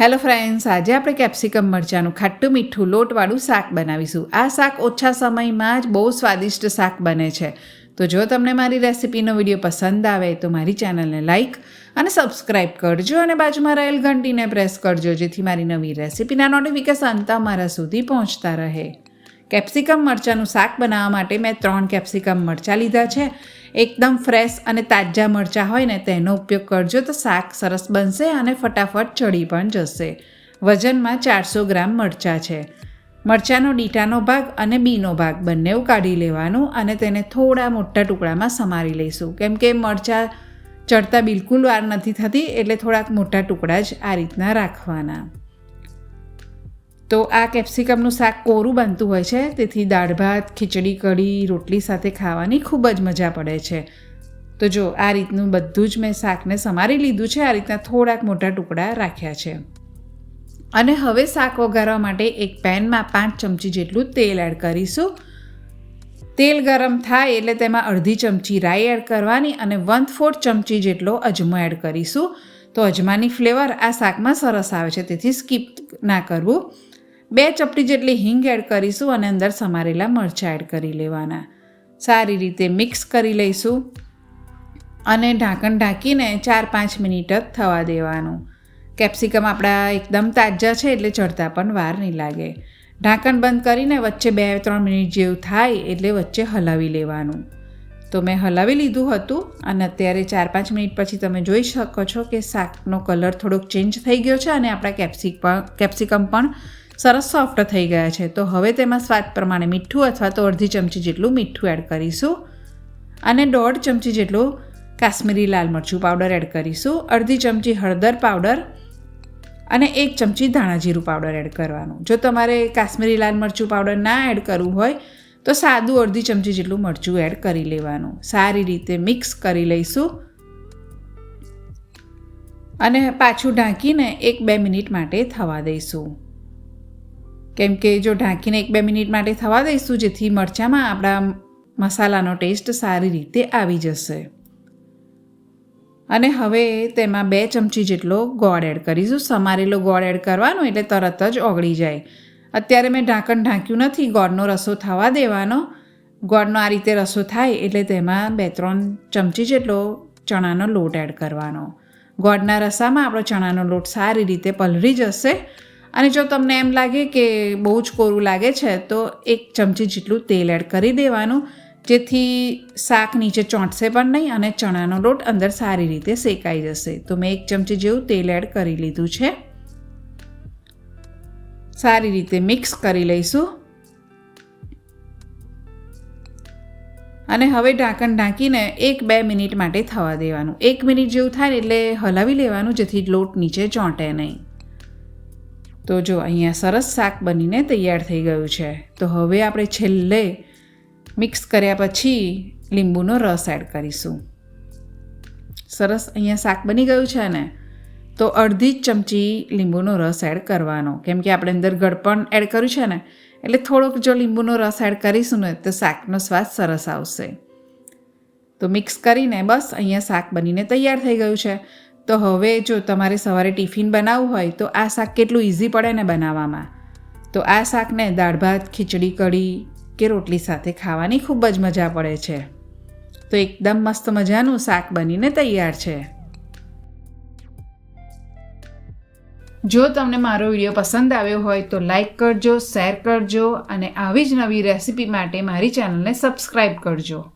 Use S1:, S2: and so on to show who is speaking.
S1: Hello friends, આજે આપણે capsicum મરચાંનું ખાટું મીઠું લોટવાળું શાક બનાવીશું. આ શાક ઓછા સમયમાં જ બહુ સ્વાદિષ્ટ શાક બને છે. તો જો તમને મારી રેસિપીનો વીડિયો પસંદ આવે તો મારી ચેનલને લાઇક અને સબસ્ક્રાઇબ કરજો અને બાજુમાં રહેલ ઘંટીને પ્રેસ કરજો જેથી મારી નવી રેસિપીના નોટિફિકેશન તમારા સુધી પહોંચતા રહે. કેપ્સિકમ મરચાંનું શાક બનાવવા માટે મેં ત્રણ કેપ્સિકમ મરચાં લીધા છે. એકદમ ફ્રેશ અને તાજા મરચાં હોય ને તેનો ઉપયોગ કરજો તો શાક સરસ બનશે અને ફટાફટ ચડી પણ જશે. વજનમાં ચારસો ગ્રામ મરચાં છે. મરચાંનો ડીટાનો ભાગ અને બીનો ભાગ બંનેવ કાઢી લેવાનું અને તેને થોડા મોટા ટુકડામાં સમારી લઈશું. કેમ કે મરચાં ચડતા બિલકુલ વાર નથી થતી એટલે થોડાક મોટા ટુકડા જ આ રીતના રાખવાના. તો આ કેપ્સિકમનું શાક કોરું બનતું હોય છે, તેથી દાળ ભાત, ખીચડી, કઢી, રોટલી સાથે ખાવાની ખૂબ જ મજા પડે છે. તો જો આ રીતનું બધું જ મેં શાકને સમારી લીધું છે, આ રીતના થોડાક મોટા ટુકડા રાખ્યા છે. અને હવે શાક વઘારવા માટે એક પેનમાં પાંચ ચમચી જેટલું તેલ એડ કરીશું. તેલ ગરમ થાય એટલે તેમાં અડધી ચમચી રાઈ એડ કરવાની અને વન ફોર્થ ચમચી જેટલો અજમો એડ કરીશું. તો અજમાની ફ્લેવર આ શાકમાં સરસ આવે છે, તેથી સ્કીપ ના કરવું. બે ચપટી જેટલી હિંગ એડ કરીશું અને અંદર સમારેલા મરચાં એડ કરી લેવાના. સારી રીતે મિક્સ કરી લઈશું અને ઢાંકણ ઢાંકીને ચાર પાંચ મિનિટ જ થવા દેવાનું. કેપ્સિકમ આપણા એકદમ તાજા છે એટલે ચડતા પણ વાર નહીં લાગે. ઢાંકણ બંધ કરીને વચ્ચે બે ત્રણ મિનિટ જેવું થાય એટલે વચ્ચે હલાવી લેવાનું. તો મેં હલાવી લીધું હતું અને અત્યારે ચાર પાંચ મિનિટ પછી તમે જોઈ શકો છો કે શાકનો કલર થોડોક ચેન્જ થઈ ગયો છે અને આપણા કેપ્સિકમ કેપ્સિકમ પણ સરસ સોફ્ટ થઈ ગયા છે. તો હવે તેમાં સ્વાદ પ્રમાણે મીઠું અથવા તો અડધી ચમચી જેટલું મીઠું એડ કરીશું. અને દોઢ ચમચી જેટલું કાશ્મીરી લાલ મરચું પાવડર એડ કરીશું. અડધી ચમચી હળદર પાવડર અને એક ચમચી ધાણા જીરું પાવડર એડ કરવાનું. જો તમારે કાશ્મીરી લાલ મરચું પાવડર ના એડ કરવું હોય, તો સાદું અડધી ચમચી જેટલું મરચું એડ કરી લેવાનું. સારી રીતે મિક્સ કરી લઈશું. અને પાછું ઢાંકીને એક બે મિનિટ માટે થવા દઈશું. કેમ કે જો ઢાંકીને એક બે મિનિટ માટે થવા દઈશું, જેથી મરચાંમાં આપણા મસાલાનો ટેસ્ટ સારી રીતે આવી જશે. અને હવે તેમાં બે ચમચી જેટલો ગોળ એડ કરીશું. સમારેલો ગોળ એડ કરવાનો એટલે તરત જ ઓગળી જાય. અત્યારે મેં ઢાંકણ ઢાંક્યું નથી, ગોળનો રસો થવા દેવાનો. ગોળનો આ રીતે રસો થાય એટલે તેમાં બે ત્રણ ચમચી જેટલો ચણાનો લોટ એડ કરવાનો. ગોળના રસામાં આપણો ચણાનો લોટ સારી રીતે પલળી જશે. અને જો તમને એમ લાગે કે બહુ જ કોરું લાગે છે, તો એક ચમચી જેટલું તેલ એડ કરી દેવાનું, જેથી શાક નીચે ચોંટશે પણ નહીં અને ચણાનો લોટ અંદર સારી રીતે શેકાઈ જશે. તો મેં એક ચમચી જેવું તેલ એડ કરી લીધું છે. સારી રીતે મિક્સ કરી લઈશું. અને હવે ઢાંકણ ઢાંકીને એક બે મિનિટ માટે થવા દેવાનું. એક મિનિટ જેવું થાય એટલે હલાવી લેવાનું, જેથી લોટ નીચે ચોંટે નહીં. તો જો અહીંયા સરસ શાક બનીને તૈયાર થઈ ગયું છે. તો હવે આપણે છેલ્લે મિક્સ કર્યા પછી લીંબુનો રસ એડ કરીશું. સરસ અહીંયા શાક બની ગયું છે ને, તો અડધી જ ચમચી લીંબુનો રસ એડ કરવાનો. કેમ કે આપણે અંદર ગળપણ એડ કર્યું છે ને, એટલે થોડોક જો લીંબુનો રસ એડ કરીશું ને, તો શાકનો સ્વાદ સરસ આવશે. તો મિક્સ કરીને બસ અહીંયા શાક બનીને તૈયાર થઈ ગયું છે. તો હવે જો તમારે સવારે ટિફિન બનાવવું હોય તો આ શાક કેટલું ઇઝી પડે ને બનાવવામાં? તો આ શાકને દાળ ભાત, ખીચડી, કઢી કે રોટલી સાથે ખાવાની ખૂબ જ મજા પડે છે. તો એકદમ મસ્ત મજાનું શાક બનીને તૈયાર છે. જો તમને મારો વીડિયો પસંદ આવ્યો હોય તો લાઈક કરજો, શેર કરજો અને આવી જ નવી રેસિપી માટે મારી ચેનલને સબસ્ક્રાઈબ કરજો.